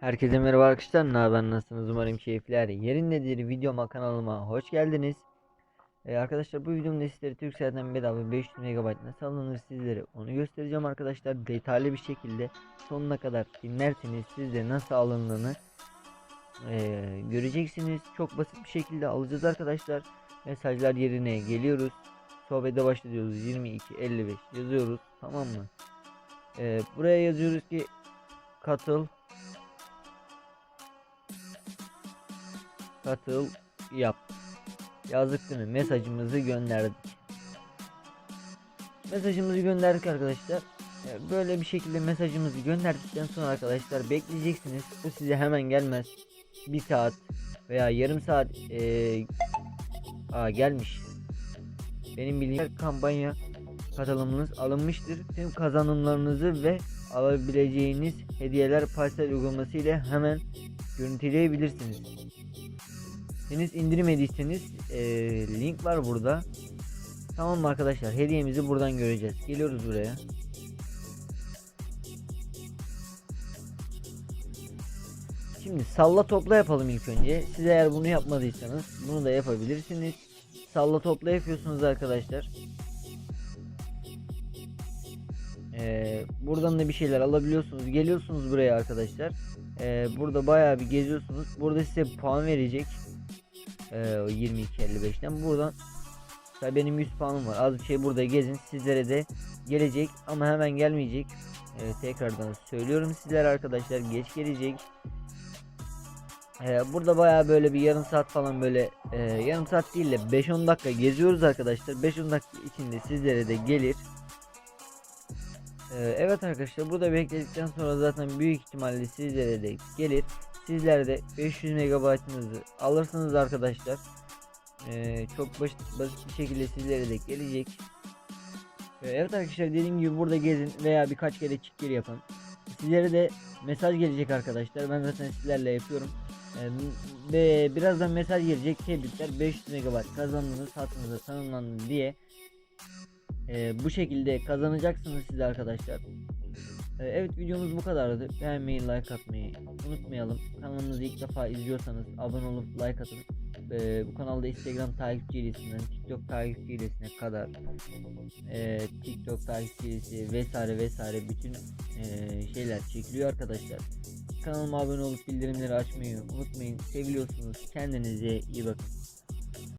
Herkese merhaba arkadaşlar. Ne haber? Nasılsınız? Umarım keyifler yerindedir. Videoma kanalıma hoş geldiniz. Ee, arkadaşlar bu videomda sizlere Turkcell'den bedava 500 MB nasıl alınır sizlere onu göstereceğim arkadaşlar. Detaylı bir şekilde sonuna kadar dinlerseniz sizde nasıl alındığını ee, göreceksiniz. Çok basit bir şekilde alacağız arkadaşlar. Mesajlar yerine geliyoruz. Sohbete başlıyoruz. 22 55 yazıyoruz. Tamam mı? Ee, buraya yazıyoruz ki katıl katıl yap. Değil mi? Mesajımızı gönderdik. Mesajımızı gönderdik arkadaşlar. Ee, Böyle bir şekilde mesajımızı gönderdikten sonra arkadaşlar bekleyeceksiniz. Bu size hemen gelmez. Bir saat veya yarım saat ee, aa, gelmiş. Benim bildiğim kampanya katılımınız alınmıştır. Tüm kazanımlarınızı ve alabileceğiniz hediyeler parsel uygulaması ile hemen görüntüleyebilirsiniz. Henüz indirmediyseniz eee, link var burada. Tamam arkadaşlar? Hediyemizi buradan göreceğiz. Geliyoruz buraya. Şimdi salla topla yapalım ilk önce. Siz eğer bunu yapmadıysanız bunu da yapabilirsiniz. Salla topla yapıyorsunuz arkadaşlar. Ee, buradan da bir şeyler alabiliyorsunuz. Geliyorsunuz buraya arkadaşlar. Ee, burada bayağı bir geziyorsunuz. Burada size puan verecek. Ee, o 22.55'ten buradan Mesela benim 100 puanım var. Az bir şey burada gezin. Sizlere de gelecek ama hemen gelmeyecek. Ee, tekrardan söylüyorum sizlere arkadaşlar geç gelecek. Ee, burada bayağı böyle bir yarım saat falan böyle e, yarım saat değil de 5-10 dakika geziyoruz arkadaşlar. 5-10 dakika içinde sizlere de gelir. Ee, evet arkadaşlar burada bekledikten sonra zaten büyük ihtimalle sizlere de gelir. Sizler de 500 megabaytınızı alırsınız arkadaşlar. Ee, çok basit, basit bir şekilde sizlere de gelecek. Ee, evet arkadaşlar dediğim gibi burada gezin veya birkaç kere çık gir yapın. Sizlere de mesaj gelecek arkadaşlar. Ben zaten sizlerle yapıyorum. Ee, ve birazdan mesaj gelecek. Tebrikler 500 megabayt kazandınız hattınıza tanımlandı diye. Ee, bu şekilde kazanacaksınız siz arkadaşlar. Ee, evet videomuz bu kadardı. Beğenmeyi, like atmayı unutmayalım. Kanalımızı ilk defa izliyorsanız abone olup like atın. Ee, bu kanalda Instagram takipçi ilesinden TikTok takipçi ilesine kadar ee, TikTok takipçi ilesi vesaire vesaire bütün ee, şeyler çekiliyor arkadaşlar. Kanalıma abone olup bildirimleri açmayı unutmayın. Seviliyorsunuz. Kendinize iyi bakın.